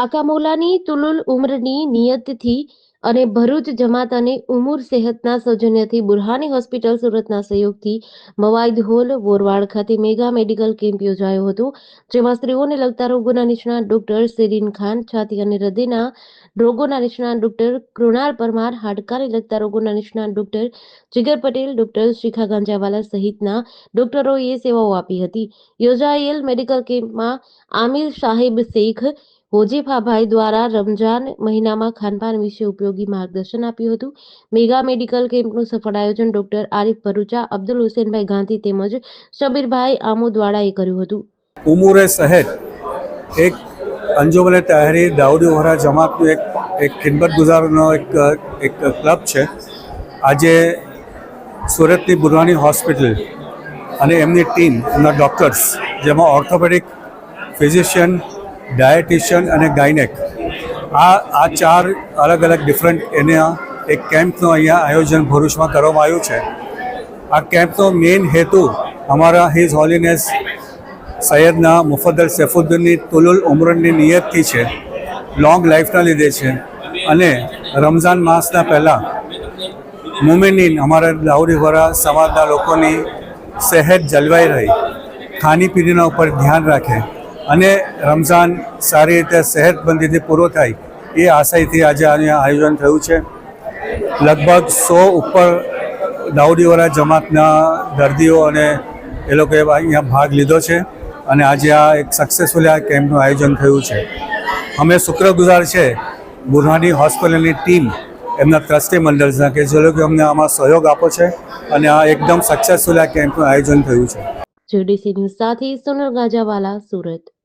આકામોલાની તુલુલ ઉમરની નિયતથી અને ભરૂચ જમાત અને ઉમુર સેહતના સૌજન્યથી બુરહાની હોસ્પિટલ સુરતના સહયોગથી મવાઈદ હોલ બોરવાડ ખાતે મેગા મેડિકલ કેમ્પ યોજાયો હતો, જેમાં સ્ત્રીઓને લગતા રોગોના નિષ્ણાત ડોક્ટર સેરીન ખાન, છાતી અને હૃદયના રોગોના નિષ્ણાત ડોક્ટર કૃણાલ પરમાર, હાડકાને લગતા રોગોના નિષ્ણાત ડોક્ટર જીગર પટેલ, ડોક્ટર શિખા ગાંજાવાલા સહિતના ડોક્ટરોએ સેવાઓ આપી હતી. યોજાયેલ મેડિકલ કેમ્પમાં આમિર સાહેબ શેખ હોજીફાભાઈ દ્વારા રમજાન મહિનામાં ખાનપાન વિશે ઉપયોગી માર્ગદર્શન આપ્યું હતું. મેગા મેડિકલ કેમ્પનું સફળ આયોજન ડોક્ટર આરિફ ભરૂચા, અબ્દુલ હુસેનભાઈ ગાંધી તેમજ શબીરભાઈ આમોદવાડાએ કર્યું હતું. ઉમુરે શહેર એક અંજુમને તહેરી દાઉદી વહોરા જમાતનું એક એક ખિદમત ગુજારનો એક એક ક્લબ છે. આજે સુરતની બુરવાની હોસ્પિટલ અને એમની ટીમ એમના ડૉક્ટર્સ, જેમાં ઓર્થોપેડિક ફિઝિશિયન ડાયટિશિયન અને ગાયનેક. આ આ ચાર અલગ અલગ ડિફરન્ટ એના એક કેમ્પનું અહીંયા આયોજન ભરૂચમાં કરવામાં આવ્યું છે. આ કેમ્પનો મેઇન હેતુ અમારા હિઝ હોલીનેસ સૈયદના મુફદ્દલ સૈફુદ્દીનની તુલુલ ઉમરની નિયતથી છે, લોંગ લાઈફના લીધે છે અને રમઝાન માસના પહેલાં મુમેનિન અમારા દાઉરીવાળા સમાજના લોકોની સેહત જળવાઈ રહી. ખાણીપીણીના ઉપર ધ્યાન રાખે. અને રમઝાન સારી રીતે સેહતબંધીથી પૂરો થાય એ આશયથી આજે અહીંયા આયોજન થયું છે. લગભગ સો ઉપર દાઉદીવાળા જમાતના દર્દીઓ અને એ લોકોએ અહીંયા ભાગ લીધો છે અને આજે આ એક સક્સેસફુલી આ કેમ્પનું આયોજન થયું છે. અમે શુક્રગુજાર છે, બુરહાની હોસ્પિટલની ટીમ એમના ટ્રસ્ટી મંડળના કે જે લોકો અમને આમાં સહયોગ આપો છે અને આ એકદમ સક્સેસફુલ આ કેમ્પનું આયોજન થયું છે. જેડીસી ન્યૂઝ સાથે સોનલ ગાજાવાલા, સુરત.